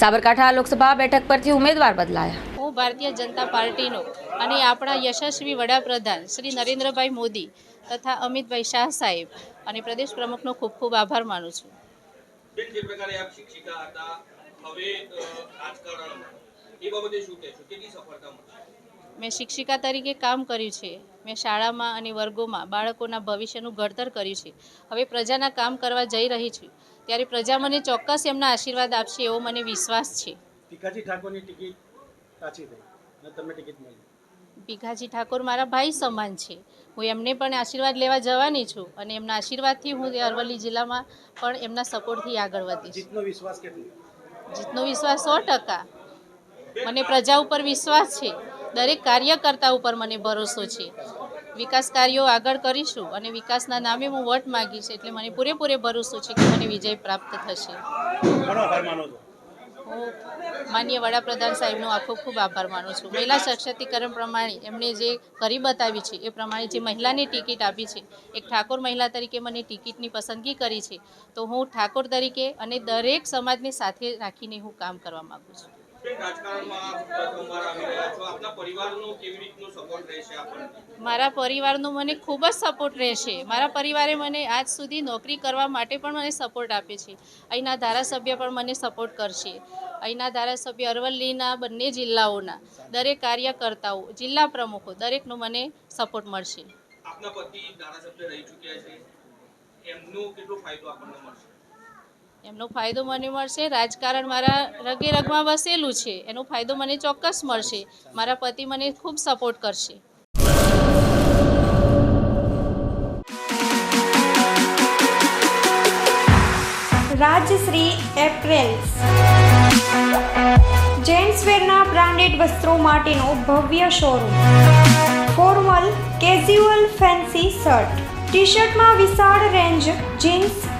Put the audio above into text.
સાબરકાંઠા લોકસભા બેઠક પરથી ઉમેદવાર બદલાયા. હું ભારતીય જનતા પાર્ટીનો અને આપણા યશસ્વી વડાપ્રધાન શ્રી નરેન્દ્રભાઈ મોદી તથા અમિતભાઈ શાહ સાહેબ અને પ્રદેશ પ્રમુખનો ખૂબ ખૂબ આભાર માનું છું. જે પ્રકારે આપ શિક્ષિકા હતા હવે અ, એ બાબતે શું કહેશો કેટલી સફળતા મળશે મેં શિક્ષિકા તરીકે કામ કર્યું છે. મેં શાળામાં અને વર્ગોમાં બાળકોના ભવિષ્યનું ઘડતર કર્યું છે. હવે પ્રજાના કામ કરવા જઈ રહી છું. ત્યારે પ્રજા મને ચોક્કસ એમના આશીર્વાદ આપશે એવો મને વિશ્વાસ છે. ભીખાજી ઠાકોરની ટિકિટ કાચી થઈ. તમને ટિકિટ મળી. ભીખાજી ઠાકોર મારા ભાઈ સમાન છે. હું એમને પણ આશીર્વાદ લેવા જવાની છું અને એમના આશીર્વાદથી હું અરવલ્લી જિલ્લામાં પણ એમના સપોર્ટથી આગળ વધીશ. જીતનો વિશ્વાસ કેટલો? જીતનો વિશ્વાસ સો ટકા. મને પ્રજા ઉપર વિશ્વાસ છે. દરેક કાર્યકર્તા ઉપર મને ભરોસો છે. વિકાસ કાર્યો આગળ કરીશું અને વિકાસના નામે હું વોટ માગીશ એટલે મને પૂરેપૂરે ભરોસો છે કે મને વિજય પ્રાપ્ત થશે. હું માનનીય વડાપ્રધાન સાહેબનો આખો ખૂબ આભાર માનું છું. મહિલા સશક્તિકરણ પ્રમાણે એમણે જે કરી બતાવી છે એ પ્રમાણે જે મહિલાની ટિકિટ આપી છે એક ઠાકોર મહિલા તરીકે મને ટિકિટની પસંદગી કરી છે તો હું ઠાકોર તરીકે અને દરેક સમાજને સાથે રાખીને હું કામ કરવા માગું છું. મારા પરિવારનો મને ખૂબ જ સપોર્ટ રહેશે. મારા પરિવારે મને આજ સુધી નોકરી કરવા માટે પણ મને સપોર્ટ આપે છે. અહીંના ધારાસભ્ય પણ મને સપોર્ટ કરશે. અહીંના ધારાસભ્ય અરવલ્લીના બંને જિલ્લાઓના દરેક કાર્યકર્તાઓ જિલ્લા પ્રમુખો દરેકનો મને સપોર્ટ મળશે. આપના પતિ ધારાસભ્ય રહી ચૂક્યા છે. એમનો કેટલો ફાયદો આપણને મળશે? એમનો ફાયદો મને મળશે. રાજકારણ મારા રગે રગમાં વસેલું છે. એનો ફાયદો મને ચોક્કસ મળશે. મારા પતિ મને ખૂબ સપોર્ટ કરશે. રાજશ્રી એપ્રેલ્સ. જેન્ટ્સવેરના બ્રાન્ડેડ વસ્ત્રો માટેનો ભવ્ય showroom. Formal casual fancy shirt. T શર્ટમાં વિશાળ રેન્જ જીન્સ